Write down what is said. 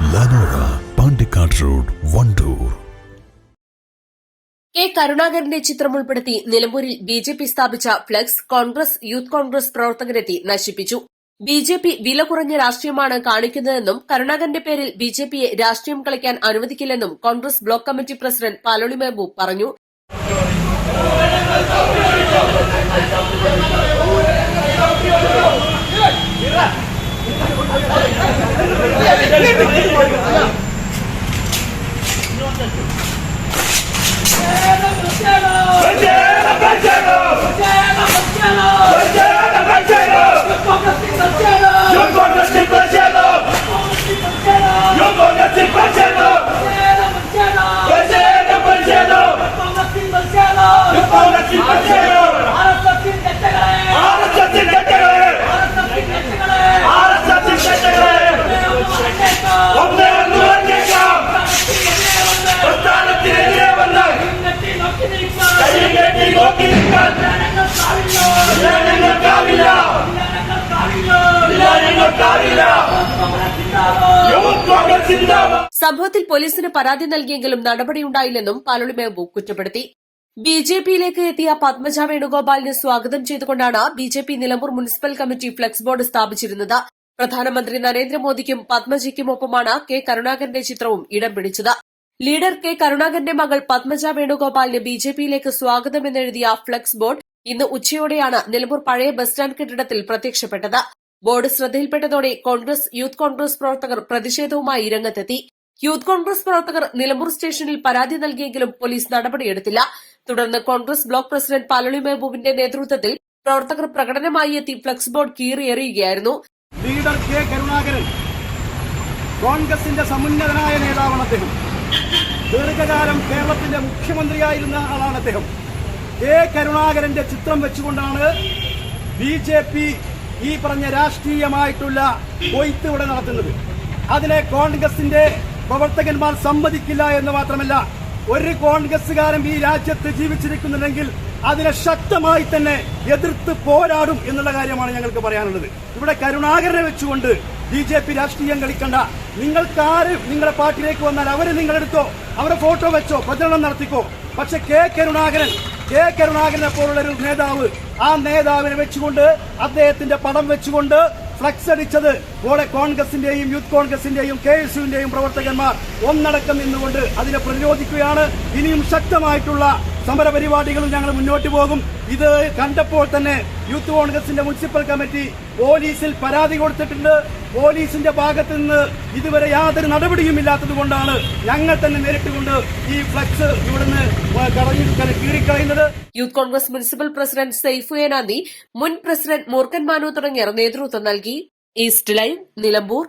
Lanora Pandikkad road Wandoor. K കരുണാകരന്റെ ചിത്രം ഉൾപ്പെടുത്തി നിലമ്പൂരിൽ ബി ജെ പി സ്ഥാപിച്ച ഫ്ലക്സ് കോൺഗ്രസ് യൂത്ത് കോൺഗ്രസ് പ്രവർത്തകരെത്തി നശിപ്പിച്ചു. ബി ജെ പി വില കുറഞ്ഞ രാഷ്ട്രീയമാണ് കാണിക്കുന്നതെന്നും കരുണാകരന്റെ പേരിൽ ബി ജെ പിയെ രാഷ്ട്രീയം കളിക്കാൻ അനുവദിക്കില്ലെന്നും Congress block committee president Paloli Mehaboob പറഞ്ഞു. സംഭവത്തിൽ പോലീസിന് പരാതി നൽകിയെങ്കിലും നടപടിയുണ്ടായില്ലെന്നും പാലോളി മെഹബൂബ് കുറ്റപ്പെടുത്തി. ബി ജെ പിയിലേക്ക് എത്തിയ പത്മജ വേണുഗോപാലിനെ സ്വാഗതം ചെയ്തുകൊണ്ടാണ് B J P Nilambur municipal committee flex board സ്ഥാപിച്ചിരുന്നത്. പ്രധാനമന്ത്രി നരേന്ദ്രമോദിക്കും പത്മജയ്ക്കുമൊപ്പമാണ് കെ കരുണാകരന്റെ ചിത്രവും ഇടം പിടിച്ചത്. ലീഡർ കെ കരുണാകരന്റെ മകൾ പത്മജ വേണുഗോപാലിന് ബി ജെ പിയിലേക്ക് സ്വാഗതമെന്നെഴുതിയ ഫ്ലക്സ് ബോർഡ് ഇന്ന് ഉച്ചയോടെയാണ് നിലമ്പൂർ പഴയ ബസ് സ്റ്റാൻഡ് കെട്ടിടത്തിൽ പ്രത്യക്ഷപ്പെട്ടത്. ബോർഡ് ശ്രദ്ധയിൽപ്പെട്ടതോടെ കോൺഗ്രസ് യൂത്ത് കോൺഗ്രസ് പ്രവർത്തകർ പ്രതിഷേധവുമായി രംഗത്തെത്തി. യൂത്ത് കോൺഗ്രസ് പ്രവർത്തകർ നിലമ്പൂർ സ്റ്റേഷനിൽ പരാതി നൽകിയെങ്കിലും പോലീസ് നടപടിയെടുത്തില്ല. തുടർന്ന് കോൺഗ്രസ് ബ്ലോക്ക് പ്രസിഡന്റ് പാലളി മെഹബൂബിന്റെ നേതൃത്വത്തിൽ പ്രവർത്തകർ പ്രകടനമായി എത്തി ഫ്ലക്സ് ബോർഡ് കീറിയെറിയുകയായിരുന്നു. ലീഡർ കെ കരുണാകരൻ കോൺഗ്രസിന്റെ സമുന്നതനായ നേതാവാണ് അദ്ദേഹം. ദീർഘകാലം കേരളത്തിന്റെ മുഖ്യമന്ത്രിയായിരുന്ന ആളാണ് അദ്ദേഹം. കെ കരുണാകരന്റെ ചിത്രം വെച്ചുകൊണ്ടാണ് ബി ജെ പി ഈ പറഞ്ഞ രാഷ്ട്രീയമായിട്ടുള്ള കൊയ്ത്ത് ഇവിടെ നടത്തുന്നത്. അതിനെ കോൺഗ്രസിന്റെ പ്രവർത്തകന്മാർ സമ്മതിക്കില്ല എന്ന് മാത്രമല്ല ഒരു കോൺഗ്രസുകാരൻ ഈ രാജ്യത്ത് ജീവിച്ചിരിക്കുന്നുണ്ടെങ്കിൽ അതിനെ ശക്തമായി തന്നെ എതിർത്ത് പോരാടും എന്നുള്ള കാര്യമാണ് ഞങ്ങൾക്ക് പറയാനുള്ളത്. ഇവിടെ കരുണാകരനെ വെച്ചുകൊണ്ട് ബി ജെ പി രാഷ്ട്രീയം കളിക്കണ്ട. നിങ്ങൾക്കാര് നിങ്ങളുടെ പാർട്ടിയിലേക്ക് വന്നാൽ അവരെ നിങ്ങളെടുത്തോ അവരെ ഫോട്ടോ വെച്ചോ പ്രചരണം നടത്തിക്കോ. പക്ഷെ കെ കരുണാകരൻ കെ കരുണാകരനെ പോലുള്ള ഒരു നേതാവ് ആ നേതാവിനെ വെച്ചുകൊണ്ട് അദ്ദേഹത്തിന്റെ പടം വെച്ചുകൊണ്ട് ഫ്ലക്സ് അടിച്ചത് ഇവിടെ കോൺഗ്രസിന്റെയും യൂത്ത് കോൺഗ്രസിന്റെയും കെ എസ് യുവിന്റെയും പ്രവർത്തകന്മാർ ഒന്നടക്കം നിന്നുകൊണ്ട് അതിനെ പ്രതിരോധിക്കുകയാണ്. ഇനിയും ശക്തമായിട്ടുള്ള സമരപരിപാടികളും ഞങ്ങൾ മുന്നോട്ട് പോകും. ഇത് കണ്ടപ്പോൾ തന്നെ യൂത്ത് കോൺഗ്രസിന്റെ മുനിസിപ്പൽ കമ്മിറ്റി പോലീസിൽ പരാതി കൊടുത്തിട്ടുണ്ട്. പോലീസിന്റെ ഭാഗത്ത് നിന്ന് ഇതുവരെ യാതൊരു നടപടിയും ഇല്ലാത്തത് കൊണ്ടാണ് ഞങ്ങൾ തന്നെ നേരിട്ടുകൊണ്ട് ഈ ഫ്ലക്സ് ഇവിടുന്ന് കീറിക്കളയുന്നത്. Youth Congress municipal president Saifu Enanthi മുൻ പ്രസിഡന്റ് മൂർക്കൻ മാനു തുടങ്ങിയവർ നേതൃത്വം നൽകി. East line Nilambur.